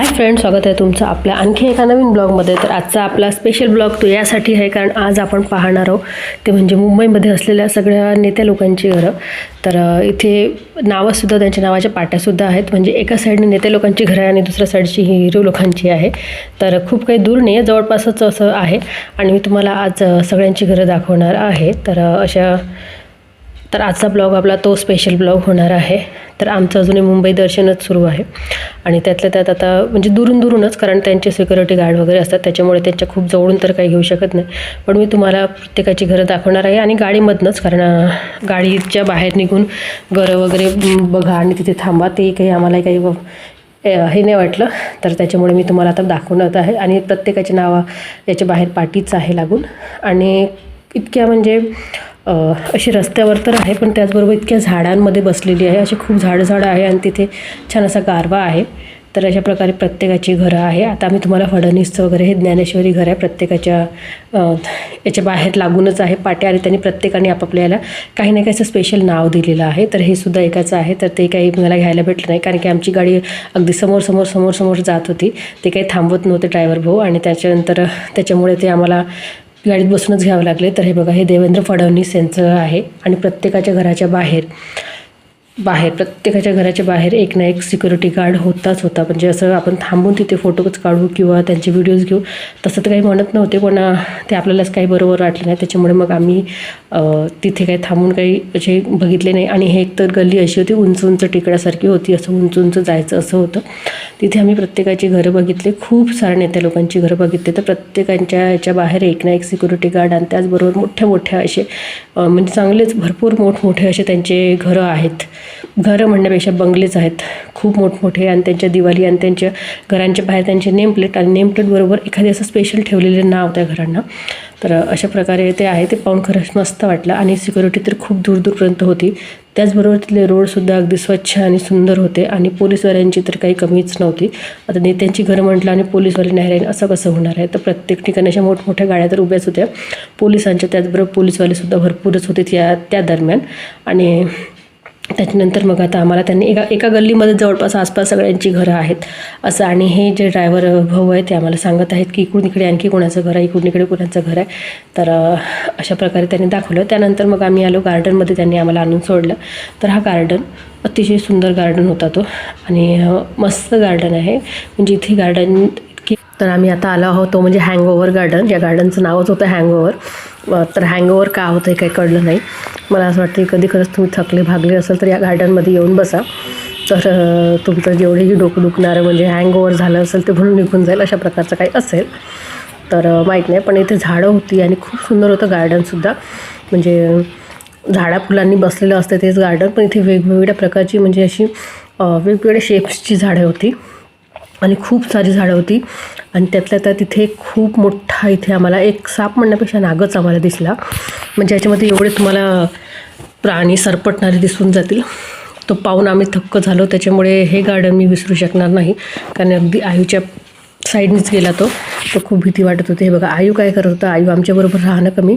Hi friend स्वागत आहे तुमचं आपल्या आणखी एका नवीन ब्लॉगमध्ये. तर आजचा आपला स्पेशल ब्लॉग तो यासाठी आहे कारण आज आपण पाहणार आहोत ते म्हणजे मुंबईमध्ये असलेल्या सगळ्या नेत्या लोकांची घरं. तर इथे नावंसुद्धा त्यांच्या नावाच्या पाट्यासुद्धा आहेत. म्हणजे एका साईडने नेते लोकांची घरं आहे आणि दुसऱ्या साईडची ही हिरो लोकांची आहे. तर खूप काही दूर नाही आहे जवळपासच असं आहे. आणि मी तुम्हाला आज सगळ्यांची घरं दाखवणार आहे. तर अशा तर आजचा ब्लॉग आपला तो स्पेशल ब्लॉग होणार आहे. तर आमचं अजूनही मुंबई दर्शनच सुरू आहे. आणि त्यातल्या त्यात आता म्हणजे दुरून दुरूनच कारण त्यांचे सिक्युरिटी गार्ड वगैरे असतात त्याच्यामुळे त्यांच्या खूप जवळून तर काही घेऊ शकत नाही. पण मी तुम्हाला प्रत्येकाची घरं दाखवणार आहे आणि गाडीमधनंच कारण गाडीच्या बाहेर निघून घरं वगैरे बघा आणि तिथे थांबा. ते काही आम्हाला काही व- हे नाही वाटलं. तर त्याच्यामुळे मी तुम्हाला आता दाखवणार आहे. आणि प्रत्येकाची नावं याच्या बाहेर पाठीच आहे लागून. आणि इतक्या म्हणजे अशी रस्त्यावर तर आहे पण त्याचबरोबर इतक्या झाडांमध्ये बसलेली आहे. अशी खूप झाडं झाडं आहे आणि तिथे छान असा गारवा आहे. तर अशा प्रकारे प्रत्येकाची घरं आहे. आता आम्ही तुम्हाला फडणीसचं वगैरे हे ज्ञानेश्वरी घर आहे. प्रत्येकाच्या याच्या बाहेर लागूनच आहे पाट्या आणि त्यांनी प्रत्येकाने आपापल्याला काही ना काही असं स्पेशल नाव दिलेलं आहे. तर हे सुद्धा एकाचं आहे. तर ते काही मला घ्यायला भेटलं नाही. कारण की आमची गाडी अगदी समोर समोर समोर समोर जात होती. ते काही थांबवत नव्हते ड्रायव्हर भाऊ आणि त्याच्यानंतर त्याच्यामुळे ते आम्हाला गाडीत बसूनच घ्यावं लागले. तर हे बघा हे देवेंद्र फडणवीस यांचं आहे. आणि प्रत्येकाच्या घराच्या बाहेर बाहेर प्रत्येकाच्या घराच्या बाहेर एक ना एक सिक्युरिटी गार्ड होताच होता. म्हणजे असं आपण थांबून तिथे फोटोच काढू किंवा त्यांचे व्हिडिओज घेऊ. तसं तर काही म्हणत नव्हते पण ते आपल्यालाच काही बरोबर वाटलं नाही. त्याच्यामुळे मग आम्ही तिथे काही थांबून काही असे बघितले नाही. आणि हे एक तर गल्ली अशी होती उंच उंच टिकड्यासारखी होती. असं उंच उंच जायचं असं होतं. तिथे आम्ही प्रत्येकाची घरं बघितली. खूप सारे नेत्या लोकांची घरं बघितली. तर प्रत्येकांच्या याच्या बाहेर एक ना एक सिक्युरिटी गार्ड आणि त्याचबरोबर मोठ्या मोठ्या असे म्हणजे चांगलेच भरपूर मोठमोठे असे त्यांचे घरं आहेत. घरं म्हणण्यापेक्षा बंगलेच आहेत. खूप मोठमोठे आणि त्यांच्या दिवाळी आणि त्यांच्या घरांच्या बाहेर त्यांचे नेमप्लेट आणि नेमप्लेटबरोबर एखादे असं स्पेशल ठेवलेले नाव त्या घरांना. तर अशा प्रकारे ते आहे. ते पाहून खरंच मस्त वाटलं आणि सिक्युरिटी तर खूप दूर दूरपर्यंत होती. त्याचबरोबर तिथले रोडसुद्धा अगदी स्वच्छ आणि सुंदर होते आणि पोलीसवाल्यांची तर काही कमीच नव्हती. आता नेत्यांची घरं म्हटलं आणि पोलीसवाले नाही राहील असं कसं होणार आहे? तर प्रत्येक ठिकाणी अशा मोठमोठ्या गाड्या तर उभ्याच होत्या. पोलिसांच्या त्याचबरोबर पोलीसवालेसुद्धा भरपूरच होते त्या त्या दरम्यान. आणि त्याच्यानंतर मग आता आम्हाला त्यांनी एका एका गल्लीमध्ये जवळपास आसपास सगळ्यांची घरं आहेत. असं आणि हे जे ड्रायव्हर भाऊ आहे ते आम्हाला सांगत आहेत की इकडून इकडे आणखी कोणाचं घर आहे इकडून इकडे कोणाचं घर आहे. तर अशा प्रकारे त्यांनी दाखवलं. त्यानंतर मग आम्ही आलो गार्डनमध्ये त्यांनी आम्हाला आणून सोडलं. तर हा गार्डन अतिशय सुंदर गार्डन होता तो. आणि मस्त गार्डन आहे. म्हणजे इथे गार्डन इतकी तर आम्ही आता आलो आहोत तो म्हणजे हँगओव्हर गार्डन या गार्डनचं नावच होतं हँगओव्हर तर हँगओवर का होतं हे काही कळलं नाही. मला असं वाटतं की कधी खरंच तुम्ही थकले भागले असेल तर या गार्डनमध्ये येऊन बसा. तर तुमचं जेवढेही डोकं दुखणारं म्हणजे हँगओवर झालं असेल ते म्हणून निघून जाईल अशा प्रकारचं काही असेल. तर माहीत नाही पण इथे झाडं होती आणि खूप सुंदर होतं गार्डनसुद्धा म्हणजे झाडा फुलांनी बसलेलं असतं तेच गार्डन पण इथे वेगवेगळ्या प्रकारची म्हणजे अशी वेगवेगळ्या शेप्सची झाडं होती. आणि खूप सारी झाडं होती. आणि त्यातल्या त्या तिथे खूप मोठा इथे आम्हाला एक साप म्हणण्यापेक्षा नागच आम्हाला दिसला. म्हणजे याच्यामध्ये एवढे तुम्हाला प्राणी सरपटणारे दिसून जातील. तो पाहून आम्ही थक्क झालो. त्याच्यामुळे हे गार्डन मी विसरू शकणार नाही. कारण अगदी आयूच्या साईडनीच गेला तो. तो खूप भीती वाटत होती. हे बघा आयू काय करत होता? आयू आमच्याबरोबर राहणं कमी.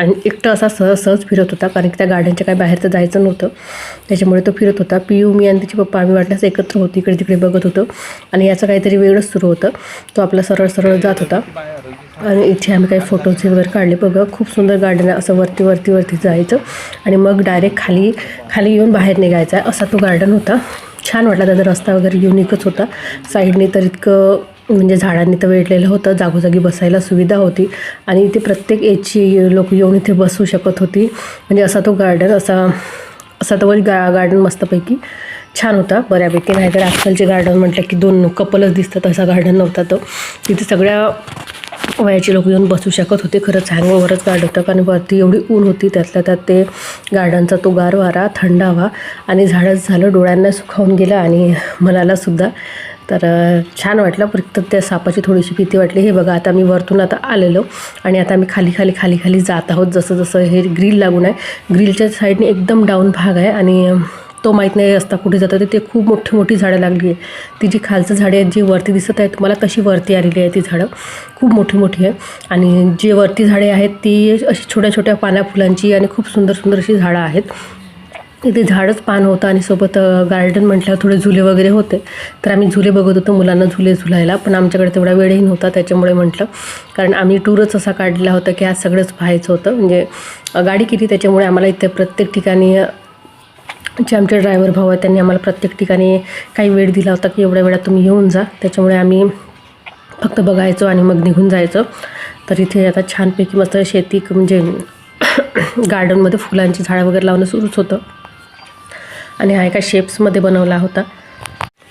आणि एकटं असा सहज सहज फिरत होता कारण की त्या गार्डनच्या काय बाहेर तर जायचं नव्हतं. त्याच्यामुळे तो फिरत होता. पियू मी आणि त्याची पप्पा आम्ही वाटल्यास एकत्र होतो इकडे तिकडे बघत होतो. आणि याचं काहीतरी वेगळंच सुरू होतं. तो आपला सरळ सरळ जात होता. आणि इथे आम्ही काही फोटोज वगैरे काढले. बघा खूप सुंदर गार्डन आहे. असं वरती वरती वरती जायचं. आणि मग डायरेक्ट खाली खाली येऊन बाहेर निघायचा आहे. असा तो गार्डन होता. छान वाटला. त्याचा रस्ता वगैरे युनिकच होता. साईडने तर इतकं म्हणजे झाडांनी तर वेढलेलं होतं जागोजागी बसायला सुविधा होती आणि इथे प्रत्येक एजची लोक येऊन इथे बसू शकत होती. म्हणजे असा तो गार्डन असा असा तो गा गार्डन मस्तपैकी छान होता. बऱ्यापैकी नाहीतर आजकालचे गार्डन म्हटलं की दोन कपलच दिसतात असा गार्डन नव्हता तो. तिथे सगळ्या वयाचे लोक येऊन बसू शकत होते. खरंच हँगओव्हरच गार्ड होतं कारण वरती एवढी ऊन होती त्यातल्या त्यात ते गार्डनचा तो गार वारा थंड हवा आणि झाडच झालं डोळ्यांना सुखावून गेलं आणि मनालासुद्धा तर छान वाटलं. फक्त त्या सापाची थोडीशी भीती वाटली. हे बघा आता मी वरतून आता आलेलो आणि आता आम्ही खाली खाली खाली खाली जात आहोत. जसं जसं हे ग्रिल लागून आहे ग्रिलच्या साईडने एकदम डाऊन भाग आहे आणि तो माहीत नाही रस्ता कुठे जातो. ते खूप मोठी मोठी झाडं लागली आहे ती जी खालचं झाडे आहेत जी वरती दिसत आहेत तुम्हाला तशी वरती आलेली आहे ती झाडं खूप मोठी मोठी आहे आणि जे वरती झाडे आहेत ती अशी छोट्या छोट्या पाना फुलांची आणि खूप सुंदर सुंदर अशी झाडं आहेत. इथे झाडच पान होतं आणि सोबत गार्डन म्हटल्यावर थोडे झुले वगैरे होते. तर आम्ही झुले बघत होतो मुलांना झुले झुलायला पण आमच्याकडे तेवढा वेळही नव्हता त्याच्यामुळे म्हटलं. कारण आम्ही टूरच असा काढला होता की आज सगळंच पाहायचं होतं. म्हणजे गाडी केली त्याच्यामुळे आम्हाला इथे प्रत्येक ठिकाणी जे आमचे ड्रायव्हर भाऊ आहेत त्यांनी आम्हाला प्रत्येक ठिकाणी काही वेळ दिला होता की एवढ्या वेळात तुम्ही येऊन जा. त्याच्यामुळे आम्ही फक्त बघायचो आणि मग निघून जायचो. तर इथे आता छानपैकी मस्त शेती म्हणजे गार्डनमध्ये फुलांची झाडं वगैरे लावणं सुरूच होतं. आणि हा एका शेप्समध्ये बनवला होता.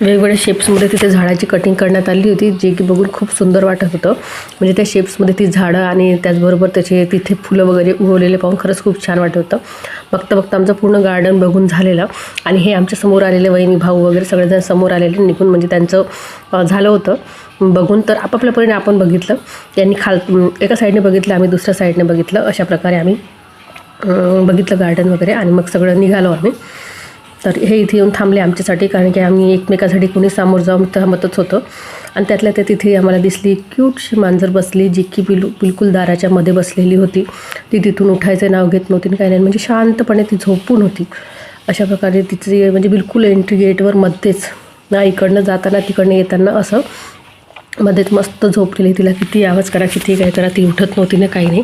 वेगवेगळ्या शेप्समध्ये तिथे झाडाची कटिंग करण्यात आली होती जे की बघून खूप सुंदर वाटत होतं. म्हणजे त्या शेप्समध्ये ती झाडं आणि त्याचबरोबर त्याचे तिथे फुलं वगैरे उगवलेले पाहून खरंच खूप छान वाटत होतं. बघता बघता आमचं पूर्ण गार्डन बघून झालेलं आणि हे आमच्यासमोर आलेले वहिनी भाऊ वगैरे सगळेजण समोर आलेले निघून म्हणजे त्यांचं झालं होतं. बघून तर आपापल्या परीने आपण बघितलं. त्यांनी खाल एका साईडने बघितलं आम्ही दुसऱ्या साईडने बघितलं. अशा प्रकारे आम्ही बघितलं गार्डन वगैरे आणि मग सगळं निघालो आम्ही. तर हे इथे येऊन थांबले आमच्यासाठी कारण की आम्ही एकमेकासाठी कोणी सामोर जाऊन थांबतच होतो. आणि त्यातल्या त्या तिथे आम्हाला दिसली क्यूटशी मांजर बसली जी की बिल बिलकुल दाराच्या मध्ये बसलेली होती. ती तिथून उठायचं नाव घेत नव्हती काही नाही म्हणजे शांतपणे ती झोपून होती. अशा प्रकारे तिची म्हणजे बिलकुल एंट्री गेटवर मध्येच ना इकडनं जाताना तिकडनं येताना असं मध्येच मस्त झोपलेली तिला किती आवाज करा किती काय करा ती उठत नव्हती ना काही नाही.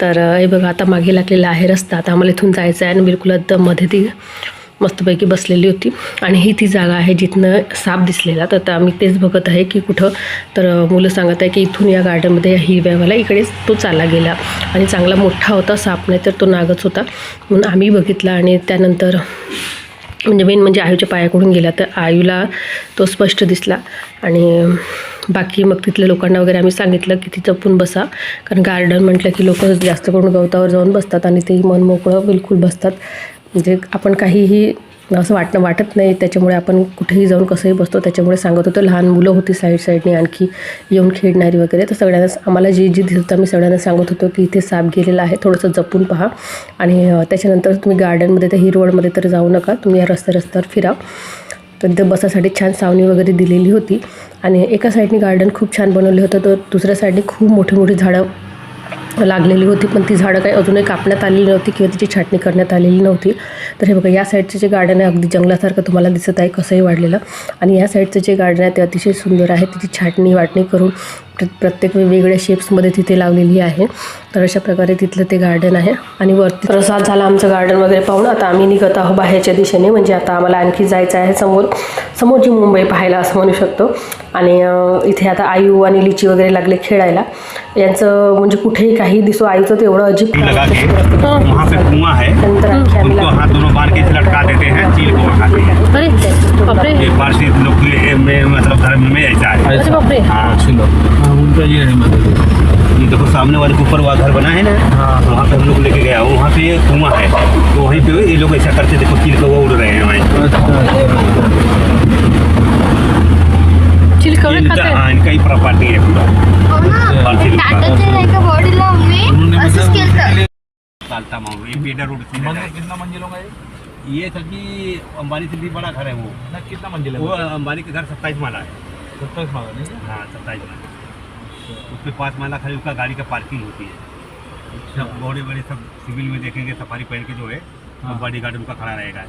तर हे बघा आता मागे लागलेला आहे रस्ता. आता आम्हाला इथून जायचं आहे आणि बिलकुल एकदम मध्ये ती मस्तपैकी बसलेली होती. आणि ही ती जागा आहे जिथनं साप दिसलेला. तर आम्ही तेच बघत आहे की कुठं. तर मुलं सांगत आहे की इथून या गार्डनमध्ये या हिरव्यावाला इकडेच तो चालला गेला. आणि चांगला मोठा होता साप नाही तर तो नागच होता. म्हणून आम्ही बघितला आणि त्यानंतर म्हणजे मेन म्हणजे आयूच्या पायाकडून गेला. तर आयूला तो स्पष्ट दिसला. आणि बाकी मग तिथल्या लोकांना वगैरे आम्ही सांगितलं की ती जपून बसा. कारण गार्डन म्हटलं की लोक जास्त करून गवतावर जाऊन बसतात आणि ते मन मोकळं बिलकुल बसतात. म्हणजे आपण काहीही असं वाटणं वाटत नाही त्याच्यामुळे आपण कुठेही जाऊन कसंही बसतो त्याच्यामुळे सांगत होतो लहान मुलं होती साईड साईडने आणखी येऊन खेळणारी वगैरे. तर सगळ्यांना आम्हाला जी जी दिसत आम्ही सगळ्यांना सांगत होतो की इथे साप गेलेला आहे थोडंसं जपून पहा. आणि त्याच्यानंतर तुम्ही गार्डनमध्ये त्या हिरवळमध्ये तर जाऊ नका तुम्ही या रस्त्या रस्त्यावर फिरा. तर तिथे बसासाठी छान सावणी वगैरे दिलेली होती. आणि एका साईडने गार्डन खूप छान बनवलं होतं तर दुसऱ्या साईडने खूप मोठी मोठी झाडं लागलेली होती पण ती झाडं काही अजूनही कापण्यात आलेली नव्हती किंवा तिची छाटणी करण्यात आलेली नव्हती. तर हे बघा या साईडचे जे गार्डन आहे अगदी जंगलासारखं तुम्हाला दिसत आहे कसंही वाढलेलं. आणि या साईडचं जे गार्डन आहे ते अतिशय सुंदर आहे. तिची छाटणी वाटणी करून प्र प्रत्येक वेगवेगळ्या शेप्समध्ये तिथे लावलेली आहे. तर अशा प्रकारे तिथलं ते गार्डन आहे. आणि वरती प्रसाद झाला आमचं गार्डन वगैरे पाहून. आता आम्ही निघत आहोत बाहेरच्या दिशेने. म्हणजे आता आम्हाला आणखी जायचं आहे समोर. समोरची मुंबई पाहायला असं म्हणू शकतो. आणि इथे आता आयू आणि लिची वगैरे लागले खेळायला. यांचं म्हणजे कुठेही काही दिसो आईचं तेवढं अजिब हां. है। नंतर आणखी आम्ही हैं हैं। बापरे। सामने वाले के ऊपर वहाँ घर बना है ना हाँ। वहाँ पे हम लोग लेके गया। वहाँ पे कुआँ है। तो वहीं पे ये लोग ऐसा करते देखो चील को वो उड़ रहे हैं वहीं। खाते हाँ? इनका ही प्रॉपर्टी है पूरा। मतलब केलं ये पेडर से कितना मंजिलों का। ये? था कि अंबानी से भी बड़ा घर है वो। कितना मंजिल है वो अंबानी के घर सत्ताईस माला है। सत्ताईस माला नहीं हाँ सत्ताईस माला। उसके पास माला खाली उसका गाड़ी का पार्किंग होती है। सब बड़े बड़े सब सिविल में देखेंगे सफारी पहन के जो है हाँ। बॉडी गार्ड उनका खड़ा रहेगा।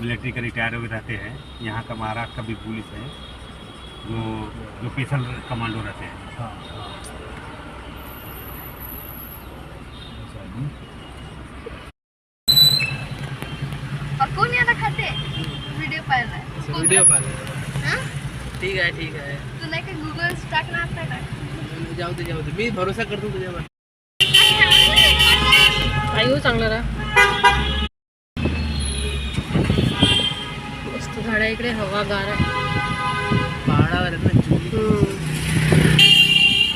मिलिट्री के रिटायर हुए रहते हैं। यहाँ का महाराष्ट्र का भी पुलिस है जो जो स्पेशल कमांडो रहते हैं। हाँ, हाँ। है? कोण याला खाते व्हिडिओ पाहिला व्हिडिओ पाहिजे ठीक आहे ठीक आहे तू नाही का गुगल टाकणार नाही का जाऊ दे जाऊ दे. मी भरोसा करतो तुझ्यावर. आयु चांगला राहा. मस्त झाडा इकडे हवा गार आहे. पहाडावर आहेत ना चुली.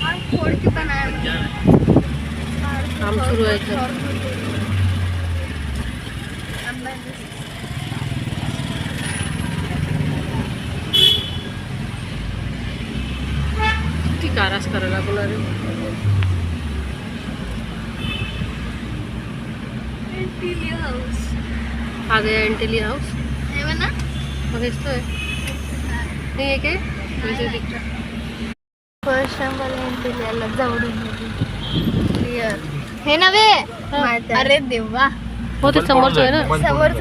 हा, आहे काम सुरू आहे किती कारास करायला लागला रे. आ गया एंटेली हाऊस हे मग दिसतोय नाही आहे. काय वैसे दिख रहा. फर्स्ट टाइम जाऊन क्लिअर हे नव्हे. अरे देवा. हो ते समोरचं आहे ना. समोर